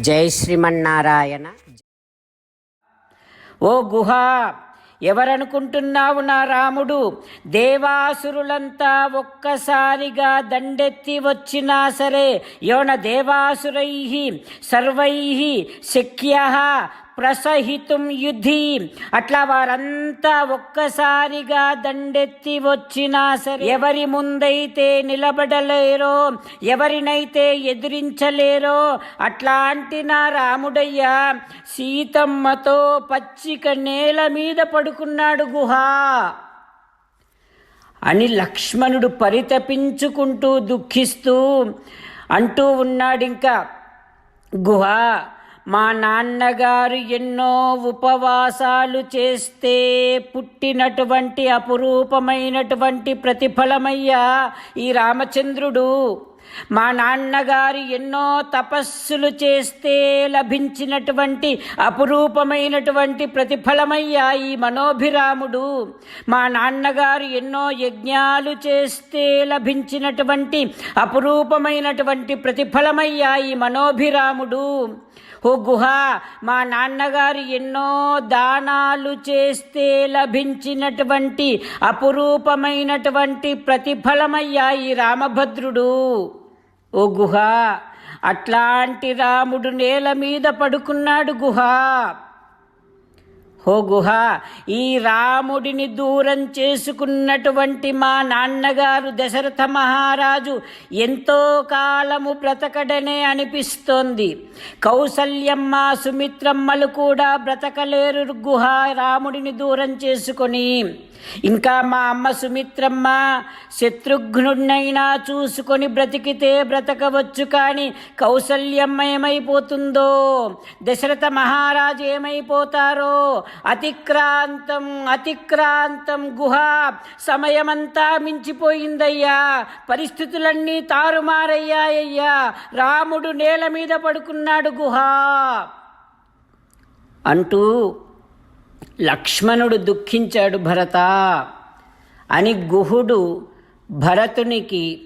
జై శ్రీమన్నారాయణ. ఓ గుహ ఎవరనుకుంటున్నావు నా రాముడు? దేవాసురులంతా ఒక్కసారిగా దండెత్తి వచ్చినా సరే యోన దేవాసురై సర్వై శక్య ప్రసహితుం యుద్ధి. అట్లా వారంతా ఒక్కసారిగా దండెత్తి వచ్చినా సరే ఎవరి ముందైతే నిలబడలేరో ఎవరినైతే ఎదిరించలేరో అట్లాంటి నా రాముడయ్యా సీతమ్మతో పచ్చిక నేల మీద పడుకున్నాడు గుహ. అని లక్ష్మణుడు పరితపించుకుంటూ దుఃఖిస్తూ అంటూ ఉన్నాడింకా. గుహ మా నాన్నగారు ఎన్నో ఉపవాసాలు చేస్తే పుట్టినటువంటి అపురూపమైనటువంటి ప్రతిఫలమయ్యా ఈ రామచంద్రుడు. మా నాన్నగారు ఎన్నో తపస్సులు చేస్తే లభించినటువంటి అపురూపమైనటువంటి ప్రతిఫలమయ్యా ఈ మనోభిరాముడు. మా నాన్నగారు ఎన్నో యజ్ఞాలు చేస్తే లభించినటువంటి అపురూపమైనటువంటి ప్రతిఫలమయ్యా ఈ మనోభిరాముడు. ఓ గుహ మా నాన్నగారు ఎన్నో దానాలు చేస్తే లభించినటువంటి అపురూపమైనటువంటి ప్రతిఫలమయ్యా ఈ రామభద్రుడు. ఓ గుహ అట్లాంటి రాముడు నేల మీద పడుకున్నాడు గుహ. హో గుహ ఈ రాముడిని దూరం చేసుకున్నటువంటి మా నాన్నగారు దశరథ మహారాజు ఎంతో కాలము బ్రతకడనే అనిపిస్తోంది. కౌసల్యమ్మ సుమిత్రమ్మలు కూడా బ్రతకలేరు గుహ రాముడిని దూరం చేసుకొని. ఇంకా మా అమ్మ సుమిత్రమ్మ శత్రుఘ్నుడినైనా చూసుకొని బ్రతికితే బ్రతకవచ్చు కానీ కౌసల్యమ్మ ఏమైపోతుందో దశరథ మహారాజు ఏమైపోతారో? అతిక్రాంతం అతిక్రాంతం గుహ సమయమంతా మించిపోయిందయ్యా. పరిస్థితులన్నీ తారుమారయ్యాయ్యా. రాముడు నేల మీద పడుకున్నాడు గుహ. అంటూ లక్ష్మణుడు దుఃఖించాడు భరత. అని గుహుడు భరతునికి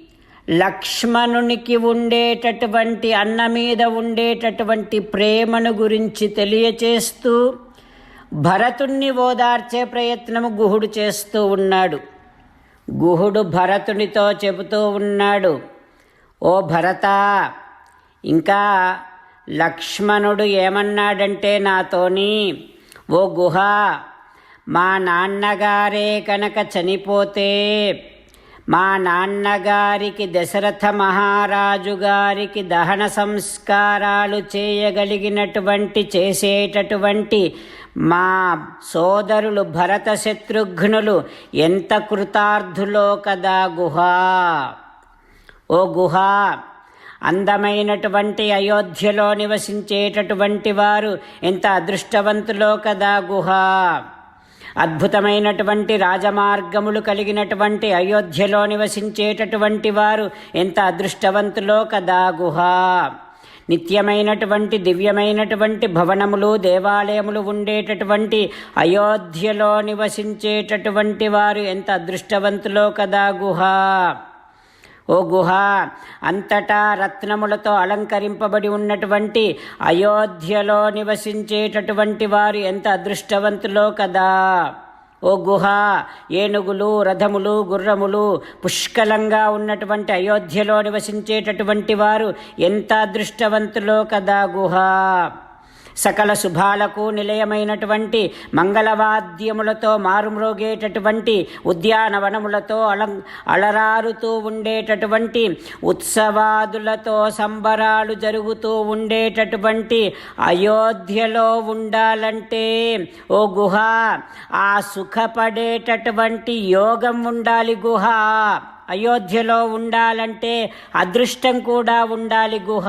లక్ష్మణునికి ఉండేటటువంటి అన్న మీద ఉండేటటువంటి ప్రేమను గురించి తెలియచేస్తూ భరతుణ్ణి ఓదార్చే ప్రయత్నము గుహుడు చేస్తూ ఉన్నాడు. గుహుడు భరతునితో చెబుతూ ఉన్నాడు ఓ భరత ఇంకా లక్ష్మణుడు ఏమన్నాడంటే నాతోని ఓ గుహ మా నాన్నగారే కనుక చనిపోతే మా నాన్నగారికి దశరథ మహారాజు గారికి దహన సంస్కారాలు చేయగలిగినటువంటి చేసేటటువంటి మా సోదరులు భరత శత్రుఘ్నులు ఎంత కృతార్థులో కదా గుహ. ఓ గుహ అందమైనటువంటి అయోధ్యలో నివసించేటటువంటి వారు ఎంత అదృష్టవంతులో కదా గుహ. అద్భుతమైనటువంటి రాజమార్గములు కలిగినటువంటి అయోధ్యలో నివసించేటటువంటి వారు ఎంత అదృష్టవంతులో కదా గుహ. నిత్యమైనటువంటి దివ్యమైనటువంటి భవనములు దేవాలయములు ఉండేటటువంటి అయోధ్యలో నివసించేటటువంటి వారు ఎంత అదృష్టవంతులో కదా గుహ. ఓ గుహ అంతటా రత్నములతో అలంకరింపబడి ఉన్నటువంటి అయోధ్యలో నివసించేటటువంటి వారు ఎంత అదృష్టవంతులో కదా. ఓ గుహ ఏనుగులు రథములు గుర్రములు పుష్కలంగా ఉన్నటువంటి అయోధ్యలో నివసించేటటువంటి వారు ఎంత అదృష్టవంతులో కదా గుహ. సకల శుభాలకు నిలయమైనటువంటి మంగళవాద్యములతో మారుమ్రోగేటటువంటి ఉద్యానవనములతో అలం అలరారుతూ ఉండేటటువంటి ఉత్సవాదులతో సంబరాలు జరుగుతూ ఉండేటటువంటి అయోధ్యలో ఉండాలంటే ఓ గుహ ఆ సుఖపడేటటువంటి యోగం ఉండాలి గుహ. అయోధ్యలో ఉండాలంటే అదృష్టం కూడా ఉండాలి గుహ.